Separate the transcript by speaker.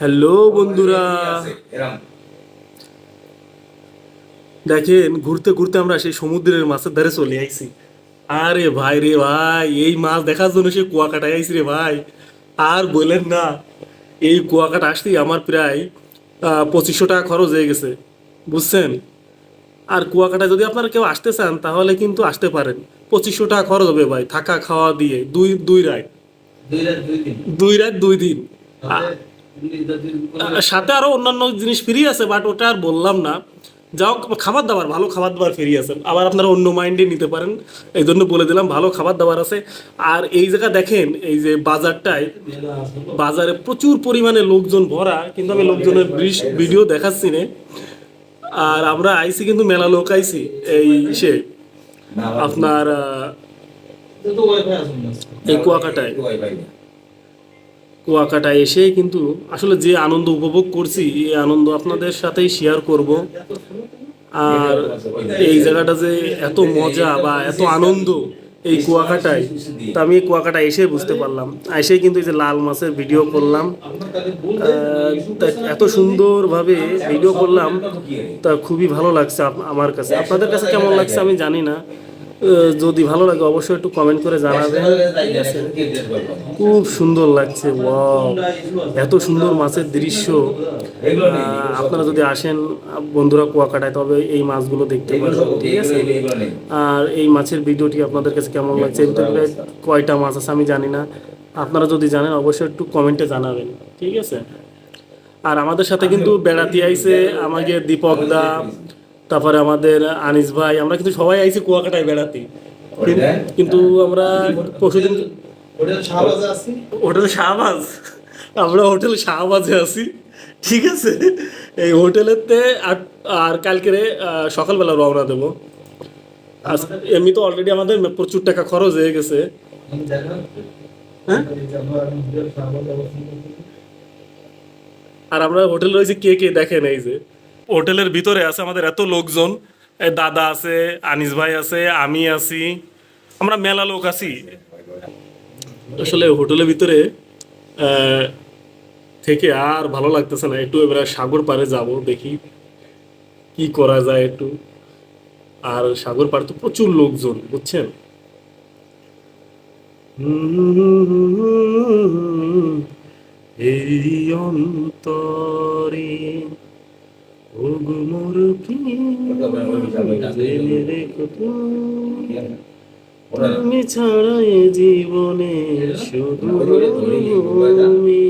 Speaker 1: Hello বন্ধুরা। দেখেন, ঘুরতে ঘুরতে আমরা সেই সমুদ্রের মাছের ধারে চলে আইছি। আরে ভাই রে ভাই, এই মাছ দেখার জন্য সে কুয়াকাটায় আইছি রে ভাই। আর বললেন না, এই কুয়াকাটা আসতেই আমার প্রায় পঁচিশশো টাকা খরচ হয়ে গেছে। বুঝছেন? আর কুয়াকাটায় যদি আপনারা কেউ আসতে চান, তাহলে কিন্তু আসতে পারেন। পঁচিশশো টাকা খরচ হবে ভাই, থাকা, খাওয়া দিয়ে, দুই দুই রাত
Speaker 2: দুই রাত দুই দিন।
Speaker 1: সাথে আরও অন্যান্য জিনিস ফ্রি আছে বাট ওটা আর বললাম না। যাও খাবার দাবার ভালো খাবার দাবার ফ্রি আছে। আবার আপনারা অন্য মাইন্ডে নিতে পারেন। এই জন্য বলে দিলাম ভালো খাবার দাবার আছে। আর এই জায়গা দেখেন এই যে বাজারটায় বাজারে প্রচুর পরিমাণে লোকজন ভরা কিন্তু আমি লোকজনের ভিডিও দেখাচ্ছি না। আর আমরা আইছি কিন্তু মেলা লোক আইছি এই সে আপনার এই কুয়াকাটায়। কুয়াকাটায় এসে কিন্তু আসলে যে আনন্দ উপভোগ করছি এই আনন্দ আপনাদের সাথেই শেয়ার করব। আর এই জায়গাটা যে এত মজা বা এত আনন্দ এই কুয়াকাটায় তা আমি এই কুয়াকাটায় এসে বুঝতে পারলাম। এসে কিন্তু এই যে লাল মাছের ভিডিও করলাম। এত সুন্দরভাবে ভিডিও করলাম। তা খুবই ভালো লাগছে আমার কাছে। আপনাদের কাছে কেমন লাগছে আমি জানি না। যদি ভালো লাগে অবশ্যই একটু কমেন্ট করে জানাবেন। ঠিক আছে। খুব সুন্দর লাগছে ওয়াও এত সুন্দর মাছের দৃশ্য। আপনারা যদি আসেন বন্ধুরা কুয়াকাটায় তবে এই মাছগুলো দেখতে পারবেন ঠিক আছে। আর এই মাছের ভিডিওটি আপনাদের কাছে কেমন লাগছে? এর ভিতরে কয়টা মাছ আছে আমি জানি না। আপনারা যদি জানেন অবশ্যই একটু কমেন্টে জানাবেন ঠিক আছে? আর আমাদের সাথে কিন্তু বেড়াতে আইছে আমাকে দীপক দা তারপরে আমাদের আনিস ভাই আমরা কিন্তু সবাই আইছি কুয়াকাটায় বেড়াতে। কিন্তু আমরা পরশুদিন হোটেল শাহবাজ আমরা হোটেল শাহবাজে আছি। ঠিক আছে? এই হোটেলেতে আর আর কালকে সকালবেলা রওনা দেবো। এমনি তো অলরেডি আমাদের প্রচুর টাকা খরচ হয়ে গেছে। হ্যাঁ? আর আমরা হোটেল রয়েছে কে কে দেখেন এই যে। হোটেলের ভিতরে আছে আমাদের এত লোকজন। দাদা আছে, আনিস ভাই আছে, আমি আছি। আমরা মেলা লোক আছি। আসলে হোটেলের ভিতরে থেকে আর ভালো লাগতেছে না। একটু এবার সাগর পাড়ে যাব, দেখি কি করা যায় একটু। আর সাগর পাড়ে তো প্রচুর লোকজন, বুঝছেন? এই অন্তরে ওগুমোর জেনে রেখো তুমি ছাড়া জীবনে শুধু তুমি